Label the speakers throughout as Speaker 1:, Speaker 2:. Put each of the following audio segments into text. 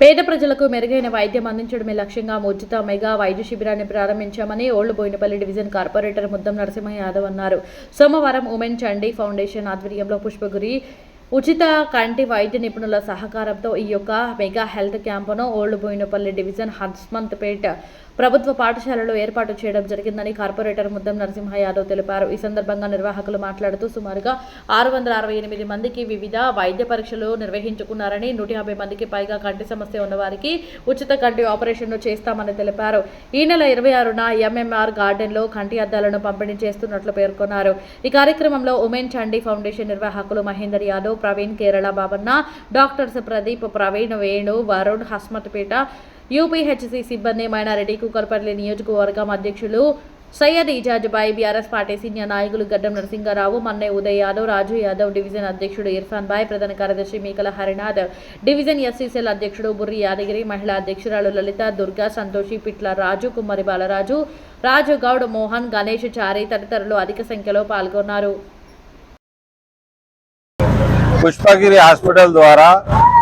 Speaker 1: పేద ప్రజలకు మెరుగైన వైద్యం అందించడమే లక్ష్యంగా ఉచిత మెగా వైద్య శిబిరాన్ని ప్రారంభించామని old Boinapally division corporator Muddam Narasimha Yadav అన్నారు. సోమవారం ఉమెన్ చండీ ఫౌండేషన్ ఆధ్వర్యంలో పుష్పగురి ఉచిత కంటి వైద్య నిపుణుల సహకారంతో ఈ యొక్క మెగా హెల్త్ క్యాంపును old Boinapalli division Hasmathpet ప్రభుత్వ పాఠశాలలో ఏర్పాటు చేయడం జరిగిందని కార్పొరేటర్ ముద్దం నరసింహ యాదవ్ తెలిపారు. ఈ సందర్భంగా నిర్వాహకులు మాట్లాడుతూ సుమారుగా ఆరు వందల అరవై ఎనిమిది మందికి వివిధ వైద్య పరీక్షలు నిర్వహించుకున్నారని నూట యాభై మందికి పైగా కంటి సమస్య ఉన్నవారికి ఉచిత కంటి ఆపరేషన్ను చేస్తామని తెలిపారు. ఈ నెల ఇరవై ఆరున ఎంఎంఆర్ గార్డెన్లో కంటి అద్దాలను పంపిణీ చేస్తున్నట్లు పేర్కొన్నారు. ఈ కార్యక్రమంలో ఉమెన్ చండీ ఫౌండేషన్ నిర్వాహకులు మహేందర్ యాదవ్ ప్రవీణ్ కేరళ బాబన్న డాక్టర్స్ ప్రదీప్ ప్రవీణ్ వేణు వరుణ్ హస్మత్పేట యూపీహెచ్సీ సిబ్బంది మైనారెడ్డి కుకర్పల్లి నియోజకవర్గం అధ్యక్షులు Syed Ijaz bhai BRS party senior నాయకులు గడ్డం నరసింగారావు మన్నే ఉదయ్ యాదవ్ రాజు యాదవ్ డివిజన్ అధ్యక్షుడు ఇర్ఫాన్ బాయ్ ప్రధాన కార్యదర్శి మీకల హరినాథ్ డివిజన్ ఎస్సీసీఎల్ అధ్యక్షుడు బుర్రి యాదగిరి మహిళా అధ్యక్షురాలు లలిత దుర్గా సంతోషి పిట్ల రాజు కుమ్మరి బాలరాజు రాజు గౌడ్ మోహన్ గణేష్ చారి తదితరులు అధిక సంఖ్యలో పాల్గొన్నారు.
Speaker 2: పుష్పగిరి హాస్పిటల్ ద్వారా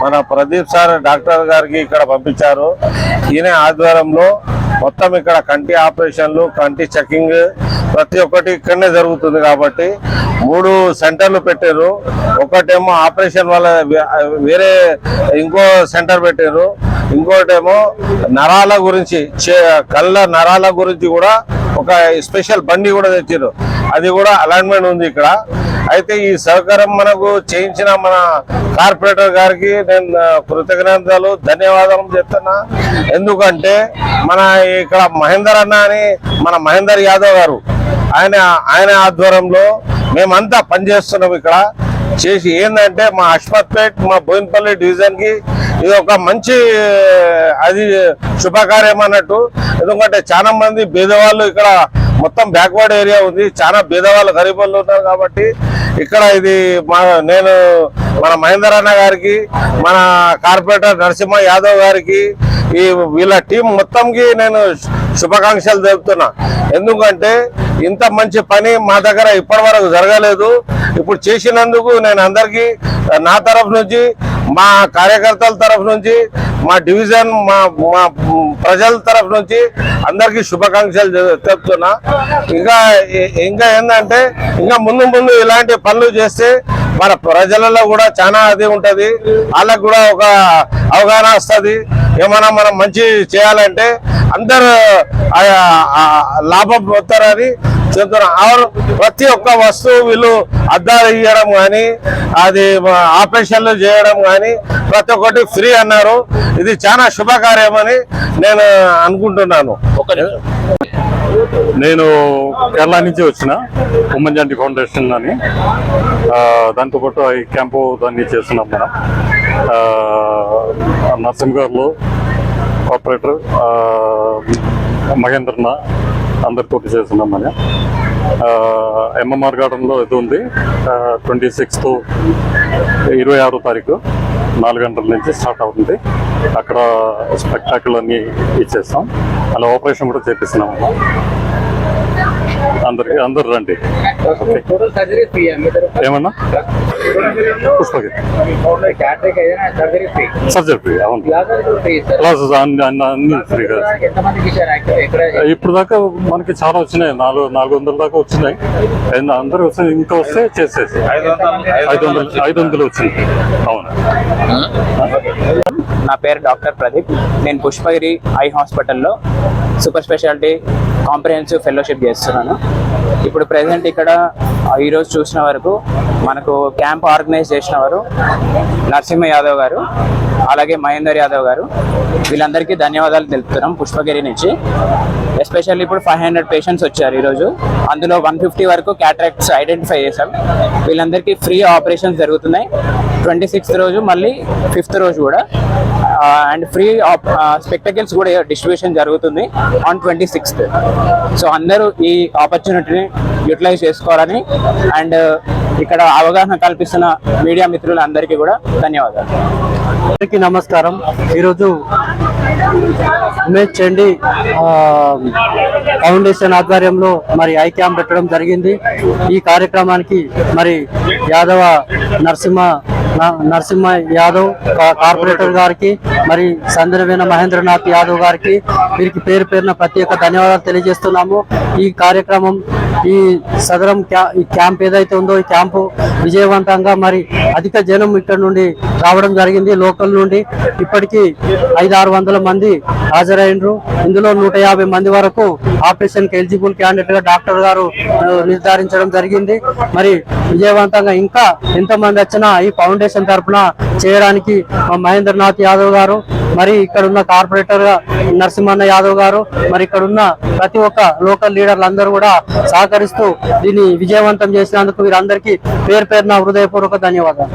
Speaker 2: మన ప్రదీప్ సార్ డాక్టర్ గారికి ఇక్కడ పంపించారు. ఈయన ఆధ్వర్యంలో మొత్తం ఇక్కడ కంటి ఆపరేషన్లు కంటి చెకింగ్ ప్రతి ఒక్కటి ఇక్కడనే జరుగుతుంది కాబట్టి మూడు సెంటర్లు పెట్టారు ఒకటేమో ఆపరేషన్ వల్ల వేరే ఇంకో సెంటర్ పెట్టారు ఇంకోటేమో నరాల గురించి చే- కళ్ళ నరాల గురించి కూడా ఒక స్పెషల్ బండి కూడా తెచ్చారు అది కూడా అలైన్మెంట్ ఉంది ఇక్కడ. అయితే ఈ సహకారం మనకు చేయించిన మన కార్పొరేటర్ గారికి నేను కృతజ్ఞతలు ధన్యవాదాలు చెప్తున్నా. ఎందుకంటే మన ఇక్కడ మహేందర్ అన్న అని మన మహేందర్ యాదవ్ గారు ఆయన ఆయన ఆధ్వర్యంలో మేమంతా పనిచేస్తున్నాం ఇక్కడ. చేసి ఏంటంటే మా అష్మత్పేట్ మా బోయినపల్లి డివిజన్కి ఇది ఒక మంచి అది శుభకార్యం అన్నట్టు. ఎందుకంటే చాలా మంది పేదవాళ్ళు ఇక్కడ మొత్తం బ్యాక్వర్డ్ ఏరియా ఉంది. చాలా పేదవాళ్ళు గరీబ్ ఉన్నారు కాబట్టి ఇక్కడ ఇది మా నేను మన మహేందర్ అన్న గారికి మన కార్పొరేటర్ నరసింహ యాదవ్ గారికి ఈ వీళ్ళ టీం మొత్తంకి నేను శుభాకాంక్షలు తెలుపుతున్నా. ఎందుకంటే ఇంత మంచి పని మా దగ్గర ఇప్పటి వరకు జరగలేదు. ఇప్పుడు చేసినందుకు నేను అందరికీ నా తరఫు నుంచి మా కార్యకర్తల తరఫు నుంచి మా డివిజన్ మా మా ప్రజల తరఫు నుంచి అందరికీ శుభాకాంక్షలు చెప్తున్నా. ఇంకా ఇంకా ఏంటంటే ఇంకా ముందు ముందు ఇలాంటి పనులు చేస్తే మన ప్రజలలో కూడా చాలా అది ఉంటది. వాళ్ళకు కూడా ఒక అవగాహన వస్తుంది. ఏమైనా మనం మంచి చేయాలంటే అందరు లాభం పొందుతారని ప్రతి ఒక్క వస్తువు వీళ్ళు అద్దాలు ఇవ్వడం కానీ అది ఆపరేషన్లు చేయడం కానీ ప్రతి ఒక్కటి ఫ్రీ అన్నారు. ఇది చాలా శుభకార్యమని నేను అనుకుంటున్నాను.
Speaker 3: నేను కేరళ నుంచి వచ్చిన ఉమ్మన్ జాంటి ఫౌండేషన్ అని. ఆ, దాంతో పాటు ఈ క్యాంపు దాన్ని చేస్తున్నాం మనం. ఆ, నరసింహ గారు ఆపరేటర్ మహేంద్రన అందరితో చేస్తున్నాం అని. ఎంఎంఆర్ గార్డెన్లో ఇది ఉంది. ట్వంటీ సిక్స్త్ ఇరవై ఆరో తారీఖు నాలుగు గంటల నుంచి స్టార్ట్ అవుతుంది. అక్కడ స్పెక్టాకుల్ అన్ని ఇచ్చేస్తాం. అలా ఆపరేషన్ కూడా చేపిస్తున్నాం. అందరికి అందరు రండి. ఏమన్నా?
Speaker 4: సర్జరీ ఫ్రీ
Speaker 3: అవును.
Speaker 4: క్లాసెస్
Speaker 3: అన్ని ఫ్రీ ఇప్పుడు దాకా మనకి చాలా వచ్చినాయి. నాలుగు నాలుగు వందల దాకా వచ్చినాయి. అందరూ వస్తే ఇంకా వస్తే చేసేసి. ఐదు వందలు ఐదు వందలు వచ్చింది. అవును.
Speaker 5: నా పేరు డాక్టర్ ప్రదీప్. నేను పుష్పగిరి ఐ హాస్పిటల్లో సూపర్ స్పెషాలిటీ కాంప్రహెన్సివ్ ఫెలోషిప్ చేస్తున్నాను. ఇప్పుడు ప్రెసెంట్ ఇక్కడ ఈరోజు చూసిన వరకు మనకు క్యాంప్ ఆర్గనైజ్ చేసిన వారు నరసింహ యాదవ్ గారు అలాగే మహేందర్ యాదవ్ గారు. వీళ్ళందరికీ ధన్యవాదాలు తెలుపుతున్నాం పుష్పగిరి నుంచి. ఎస్పెషల్లీ ఇప్పుడు ఫైవ్ హండ్రెడ్ పేషెంట్స్ వచ్చారు ఈరోజు అందులో వన్ ఫిఫ్టీ వరకు క్యాట్రాక్ట్స్ ఐడెంటిఫై చేశాం. వీళ్ళందరికీ ఫ్రీ ఆపరేషన్స్ జరుగుతున్నాయి. ట్వంటీ సిక్స్త్ రోజు మళ్ళీ ఫిఫ్త్ రోజు కూడా అండ్ ఫ్రీ స్పెక్టకల్స్ కూడా డిస్ట్రిబ్యూషన్ జరుగుతుంది ఆన్ ట్వంటీ సిక్స్త్ సో అందరూ ఈ ఆపర్చునిటీని యూటిలైజ్ చేసుకోవాలని అండ్ uh, ఇక్కడ అవగాహన కల్పిస్తున్న మీడియా మిత్రులందరికీ కూడా ధన్యవాదాలు.
Speaker 6: అందరికీ నమస్కారం. ఈరోజు ఉమేష్ చండి ఫౌండేషన్ ఆధ్వర్యంలో మరి ఐ క్యాంప్ పెట్టడం జరిగింది. ఈ కార్యక్రమానికి మరి యాదవ నరసింహ నరసింహ యాదవ్ కా- కార్పొరేటర్ గారికి మరి సందర్వేన మహేంద్రనాథ్ యాదవ్ గారికి వీరికి పేరు పేరున ప్రత్యేక ధన్యవాదాలు తెలియజేస్తున్నాము. ఈ కార్యక్రమం ఈ సదరం క్యా ఈ క్యాంప్ ఏదైతే ఉందో ఈ క్యాంపు విజయవంతంగా మరి అధిక జనం ఇక్కడ నుండి రావడం జరిగింది లోకల్ నుండి. ఇప్పటికీ ఐదు ఆరు వందల మంది హాజరైనరు. ఇందులో నూట యాభై మంది వరకు ఆపరేషన్కి ఎలిజిబుల్ క్యాండిడేట్గా డాక్టర్ గారు నిర్ధారించడం జరిగింది. మరి విజయవంతంగా ఇంకా ఎంతమంది వచ్చినా ఈ ఫౌండేషన్ తరఫున చేయడానికి మహేంద్రనాథ్ యాదవ్ గారు మరి ఇక్కడ ఉన్న కార్పొరేటర్ నరసింహన్న యాదవ్ గారు మరి ఇక్కడ ఉన్న ప్రతి ఒక్క లోకల్ లీడర్లు అందరూ కూడా సహకరిస్తూ దీన్ని విజయవంతం చేసినందుకు వీరందరికీ పేరు పేరున హృదయపూర్వక ధన్యవాదాలు.